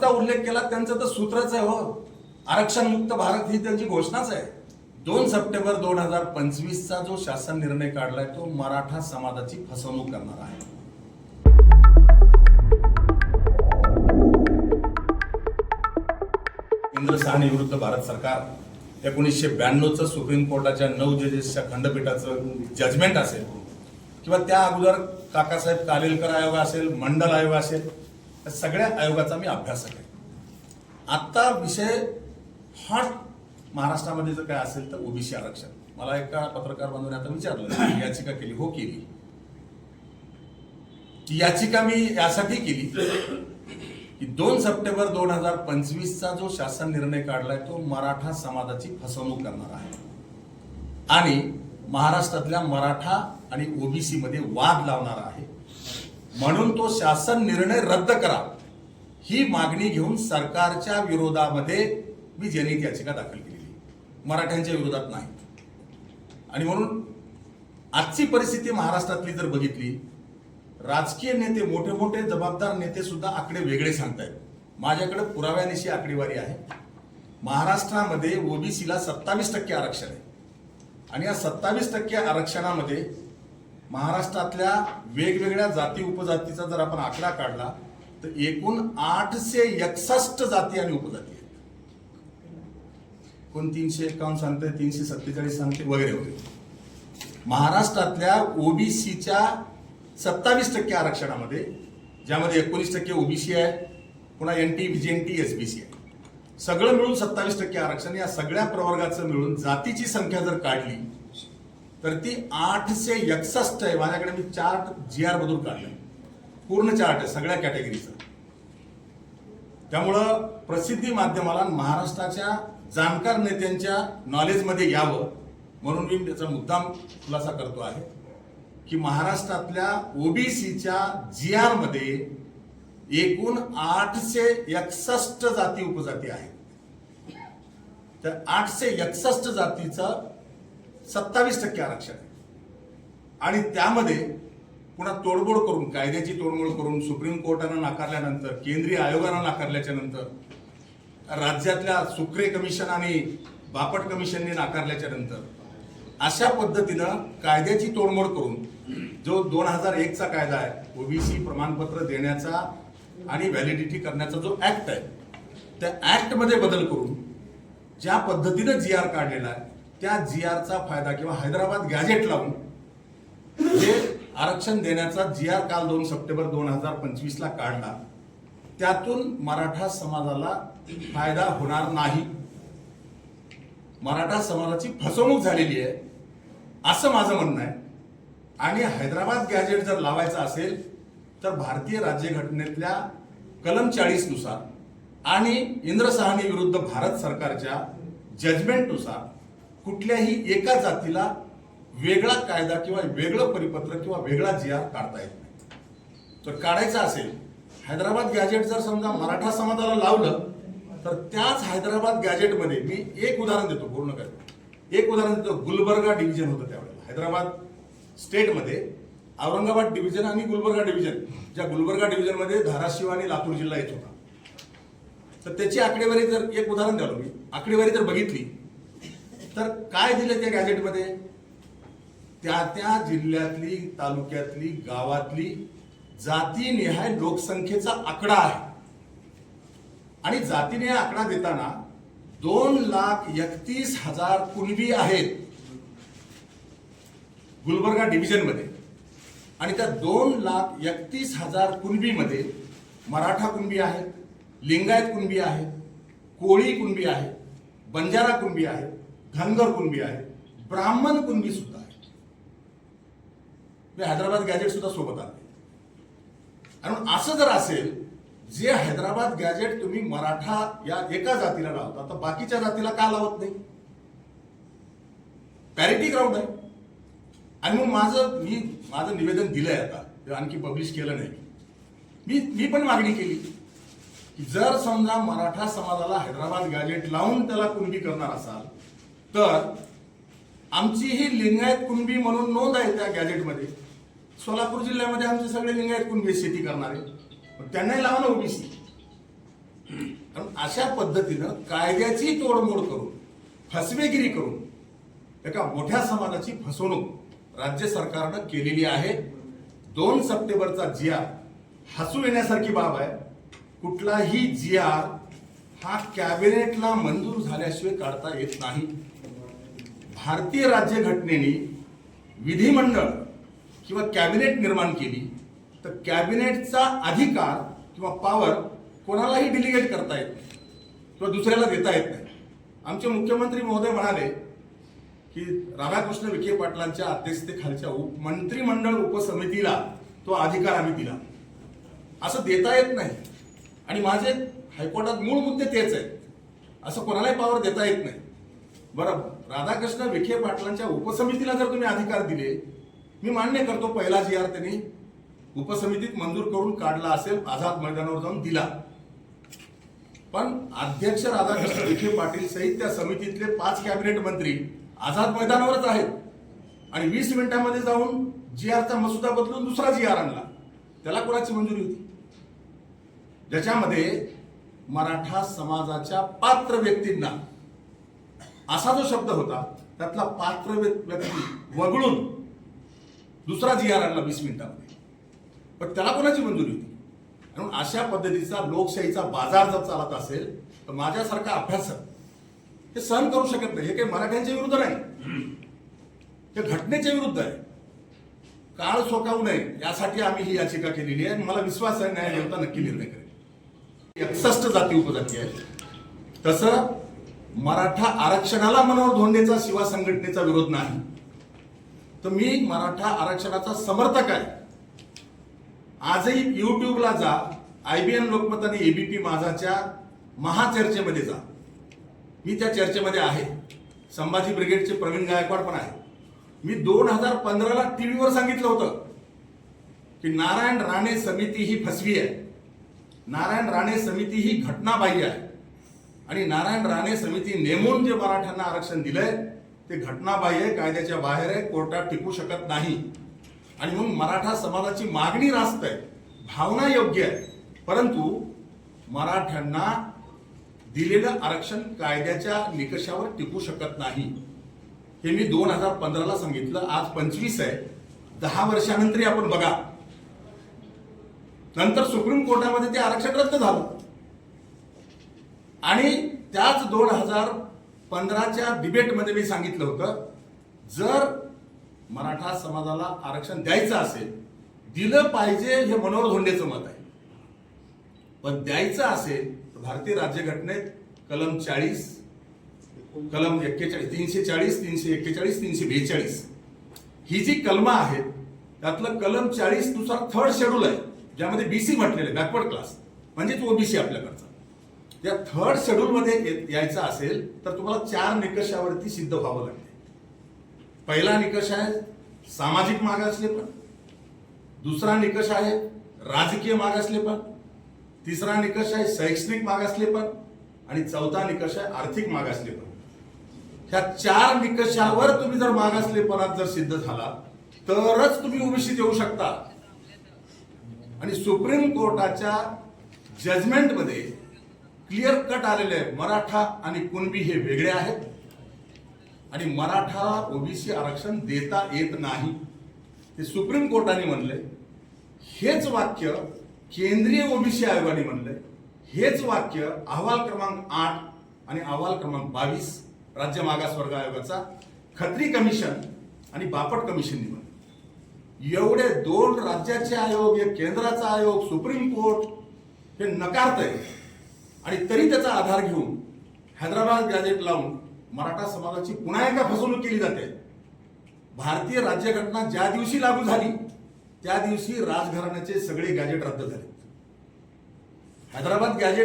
राजदूतचा उल्लेख केला त्यांचं तर सूत्रच आहे हो. आरक्षण मुक्त भारत ही त्यांची घोषणाच आहे. दोन सप्टेंबर दोन हजार पंचवीसचा जो शासन निर्णय काढलाय तो मराठा समाजाची फसवणूक करणार आहे. इंद्र साहनी विरुद्ध भारत सरकार एकोणीसशे ब्याण्णवचं सुप्रीम कोर्टाच्या नऊ जजेसच्या खंडपीठाचं जजमेंट असेल किंवा त्या अगोदर काकासाहेब कालेलकर आयोग असेल मंडल आयोग असेल सगळ्या आयोगाचा मी अभ्यास आहे. आत्ता विषय हॉट महाराष्ट्रामध्ये जर काय असेल तर ओबीसी आरक्षण. मला एका पत्रकार बांधवाने आता विचारलं याचिका केली हो केली. ती याचिका मी यासाठी केली की दोन सप्टेंबर दोन हजार पंचवीसचा जो शासन निर्णय काढलाय तो मराठा समाजाची फसवणूक करणार आहे. आणि महाराष्ट्रातल्या मराठा आणि ओबीसी मध्ये वाद लावणार आहे. म्हणून तो शासन निर्णय रद्द करा. ही मागणी घेऊन सरकारच्या विरोधामध्ये मी जनहित याचिका दाखल केलेली मराठ्यांच्या विरोधात नाही. आणि म्हणून आजची परिस्थिती महाराष्ट्रातली जर बघितली राजकीय नेते मोठे मोठे जबाबदार नेते सुद्धा आकडे वेगळे सांगतायत. माझ्याकडे पुराव्यानिशी आकडेवारी आहे. महाराष्ट्रामध्ये ओबीसीला सत्तावीस टक्के आरक्षण आहे. आणि या सत्तावीस टक्के आरक्षणामध्ये महाराष्ट्रातल्या वेगवेगळ्या जाती उपजातीचा जर आपण आकडा काढला तर एकूण आठशे एकसष्ट जाती आणि उपजाती आहेत. कोण तीनशे एकावन्न सांगते तीनशे सत्तेचाळीस सांगते वगैरे वगैरे. महाराष्ट्रातल्या ओबीसीच्या सत्तावीस टक्के आरक्षणामध्ये ज्यामध्ये एकोणीस टक्के ओबीसी आहे पुन्हा N T T S B C आहे. सगळं मिळून सत्तावीस टक्के आरक्षण या सगळ्या प्रवर्गाचं मिळून जातीची संख्या जर काढली तर ती आठशे एकसष्ट आहे. माझ्याकडे मी चार्ट जी आर मधून काढले पूर्ण चार्ट आहे सगळ्या कॅटेगरीचा. त्यामुळं प्रसिद्धी माध्यमाला महाराष्ट्राच्या जाणकार नेत्यांच्या नॉलेजमध्ये यावं. म्हणून मी त्याचा मुद्दाम खुलासा करतो आहे की महाराष्ट्रातल्या ओबीसीच्या जी आरमध्ये एकूण आठशे एकसष्ट जाती उपजाती आहेत. तर आठशे एकसष्ट जातीचं सत्तावीस टक्के आरक्षण आहे. आणि त्यामध्ये पुन्हा तोडमोड करून कायद्याची तोडमोड करून सुप्रीम कोर्टानं नाकारल्यानंतर केंद्रीय आयोगानं नाकारल्याच्या नंतर राज्यातल्या सुक्रे कमिशन आणि बापट कमिशनने नाकारल्याच्या नंतर अशा पद्धतीनं कायद्याची तोडमोड करून जो दोन हजार एकचा कायदा आहे ओबीसी प्रमाणपत्र देण्याचा आणि व्हॅलिडिटी करण्याचा जो ऍक्ट आहे त्या ऍक्टमध्ये बदल करून ज्या पद्धतीनं जी आर काढलेला आहे त्या जी आरचा फायदा किंवा हैदराबाद गॅजेट लावून जे आरक्षण देण्याचा जी आर काल दोन सप्टेंबर दोन हजार पंचवीसला काढला. त्यातून मराठा समाजाला फायदा होणार नाही. मराठा समाजाची फसवणूक झालेली आहे असं माझं म्हणणं आहे. आणि हैदराबाद गॅजेट जर लावायचं असेल तर भारतीय राज्यघटनेतल्या कलम चाळीसनुसार आणि इंद्रसहानी विरुद्ध भारत सरकारच्या जजमेंटनुसार कुठल्याही एका जातीला वेगळा कायदा किंवा वेगळं परिपत्र किंवा वेगळा जी आर काढता येत नाही. तर काढायचं असेल हैदराबाद गॅजेट जर समजा मराठा समाजाला लावलं तर त्याच हैदराबाद गॅजेटमध्ये मी एक उदाहरण देतो पूर्ण करतो. एक उदाहरण देतो गुलबर्गा डिव्हिजन होतं त्यावेळेला. हैदराबाद स्टेटमध्ये औरंगाबाद डिव्हिजन आणि गुलबर्गा डिव्हिजन ज्या गुलबर्गा डिव्हिजनमध्ये धाराशिव आणि लातूर जिल्हा येत होता. तर त्याची आकडेवारी जर एक उदाहरण द्यालो मी आकडेवारी जर बघितली तर काय दिलं त्या गॅजेटमध्ये त्या त्या जिल्ह्यातली तालुक्यातली गावातली जातीनिहाय लोकसंख्येचा आकडा आहे. आणि जातीनिहाय आकडा देताना दोन लाख एकतीस हजार कुणबी आहेत. गुलबर्गा डिव्हिजनमध्ये आणि त्या दोन लाख एकतीस हजार कुणबीमध्ये मराठा कुणबी आहेत लिंगायत कुणबी आहेत कोळी कुणबी आहेत बंजारा कुणबी आहेत धनगर कुणबी आहे ब्राह्मण कुणबी सुद्धा आहे. हे हैदराबाद गॅजेट सुद्धा सोबत आले आणि असं जर असेल जे हैदराबाद गॅजेट तुम्ही मराठा या एका जातीला लावता तर बाकीच्या जातीला का लावत नाही? पॅरिटी ग्राउंड आहे. आणि मग माझं मी माझं निवेदन दिलंय आता आणखी पब्लिश केलं नाही. मी मी पण मागणी केली की जर समजा मराठा समाजाला हैदराबाद गॅजेट लावून त्याला कुणबी करणार असाल तर आमची ही लिंगायत कुणबी म्हणून नोंद आहे त्या गॅजेटमध्ये सोलापूर जिल्ह्यामध्ये आमचे सगळे लिंगायत कुणबी शेती करणारे. मग त्यांनाही लावा ना ओबीसी. कारण अशा पद्धतीनं कायद्याची तोडमोड करून फसवेगिरी करून एका मोठ्या समाजाची फसवणूक राज्य सरकारनं केलेली आहे. दोन सप्टेंबरचा जिया हसू येण्यासारखी बाब आहे. कुठलाही जिया हा कॅबिनेटला मंजूर झाल्याशिवाय काढता येत नाही. भारतीय राज्यघटनेने विधिमंडळ किंवा कॅबिनेट निर्माण केली तर कॅबिनेटचा अधिकार किंवा पॉवर कोणालाही डिलिगेट करता येत नाही किंवा दुसऱ्याला देता येत नाही. आमचे मुख्यमंत्री महोदय म्हणाले की राधाकृष्ण विखे पाटलांच्या अध्यक्षतेखालच्या उप मंत्रिमंडळ उपसमितीला तो अधिकार आम्ही दिला. असं देता येत नाही. आणि माझे हायकोर्टात मूळ मुद्दे तेच आहेत. असं कोणालाही पावर देता येत नाही. बरं. राधाकृष्ण विखे पाटलांच्या उपसमितीला जर तुम्ही अधिकार दिले मी मान्य करतो पहिला जी आर त्यांनी उपसमितीत मंजूर करून काढला असेल आझाद मैदानावर जाऊन दिला. पण अध्यक्ष राधाकृष्ण विखे पाटील सहित त्या समितीतले पाच कॅबिनेट मंत्री आझाद मैदानावरच आहेत. आणि वीस मिनिटांमध्ये जाऊन जी आरचा मसुदा बदलून दुसरा जी आर आणला. त्याला कोणाची मंजुरी होती? ज्याच्यामध्ये मराठा समाजाच्या पात्र व्यक्तींना असा जो शब्द होता त्यातला पात्र व्यक्ती वगळून दुसरा जी आर आणला वीस मिनिटामध्ये. पण त्याला कोणाची मंजुरी होती? म्हणून अशा पद्धतीचा लोकशाहीचा बाजार जर चालत असेल तर माझ्यासारखा अभ्यासक हे सहन करू शकत नाही. हे काही मराठ्यांच्या विरुद्ध नाही. हे घटनेच्या विरुद्ध आहे. काळ सोकावू नये यासाठी आम्ही ही याचिका केलेली आहे आणि मला विश्वास आहे न्याय देवता नक्की निर्णय करेल. एकसष्ट जाती उपजाती आहेत. तसं मराठा आरक्षणाला मनोहर धोंडेचा शिवा संघटनेचा विरोध नाही. तर मी मराठा आरक्षणाचा समर्थक आहे. आजही युट्यूबला जा आयबीएन लोकमत आणि एबीपी माझाच्या महाचर्चेमध्ये जा. मी त्या चर्चेमध्ये आहे. संभाजी ब्रिगेडचे प्रवीण गायकवाड पण आहे. मी दोन हजार पंधराला टीव्हीवर सांगितलं होतं की नारायण राणे समिती ही फसवी आहे. नारायण राणे समिती ही घटनाबाह्य आहे. आणि नारायण राणे समिती नेमून जे मराठ्यांना आरक्षण दिलंय ते घटनाबाह्य कायद्याच्या बाहेर आहे कोर्टात टिकू शकत नाही. आणि म्हणून मराठा समाजाची मागणी रास्त आहे भावना योग्य आहे. परंतु मराठ्यांना दिलेलं आरक्षण कायद्याच्या निकषावर टिकू शकत नाही. हे मी दोन हजार पंधराला सांगितलं आज पंचवीस आहे. दहा वर्षानंतरही आपण बघा. नंतर सुप्रीम कोर्टामध्ये ते आरक्षण रद्द झालं. आणि त्याच दोन हजार पंधराच्या डिबेटमध्ये मी सांगितलं होतं जर मराठा समाजाला आरक्षण द्यायचं असेल दिलं पाहिजे हे मनोहर धोंडेचं मत आहे. पण द्यायचं असेल तर भारतीय राज्यघटनेत कलम चाळीस कलम एक्केचाळीस तीनशे चाळीस तीनशे एक्केचाळीस तीनशे बेचाळीस. ही जी कलमं आहेत त्यातलं कलम चाळीसनुसार थर्ड शेड्यूल आहे ज्यामध्ये बीसी म्हटलेलं आहे बॅकवर्ड क्लास म्हणजेच ओबीसी आपल्याकडचा. या थर्ड शेड्यूल मध्ये यायचं असेल तर तुम्हाला चार निकषावरती सिद्ध व्हावं लागते. पहिला निकष आहे सामाजिक मागासलेपण दुसरा निकष आहे राजकीय मागासलेपण तिसरा निकष आहे शैक्षणिक मागासलेपण आणि चौथा निकष आहे आर्थिक मागासलेपण ह्या चार निकषावर तुम्ही जर मागासलेपणात जर सिद्ध झाला तरच तुम्ही ओबीसीत येऊ शकता. आणि सुप्रीम कोर्टाच्या जजमेंटमध्ये क्लिअर कट आलेले आहे मराठा आणि कुणबी हे वेगळे आहेत. आणि मराठा ओबीसी आरक्षण देता येत नाही. ते सुप्रीम कोर्टाने म्हणले हेच वाक्य केंद्रीय ओबीसी आयोगाने म्हणले हेच वाक्य अहवाल क्रमांक आठ आणि अहवाल क्रमांक बावीस राज्य मागासवर्ग आयोगाचा खत्री कमिशन आणि बापट कमिशननी म्हणलं. एवढे दोन राज्याचे आयोग एक केंद्राचा आयोग सुप्रीम कोर्ट हे नकारत आहे आणि तरी त्याचा आधार घेऊन हैदराबाद गॅजेट लावून मराठा समाजाची पुन्हा एकदा फसवणूक केली जाते. भारतीय राज्यघटना ज्या दिवशी लागू झाली त्या दिवशी राजघराण्याचे सगळे गॅजेट रद्द झाले. हैदराबाद गॅजेट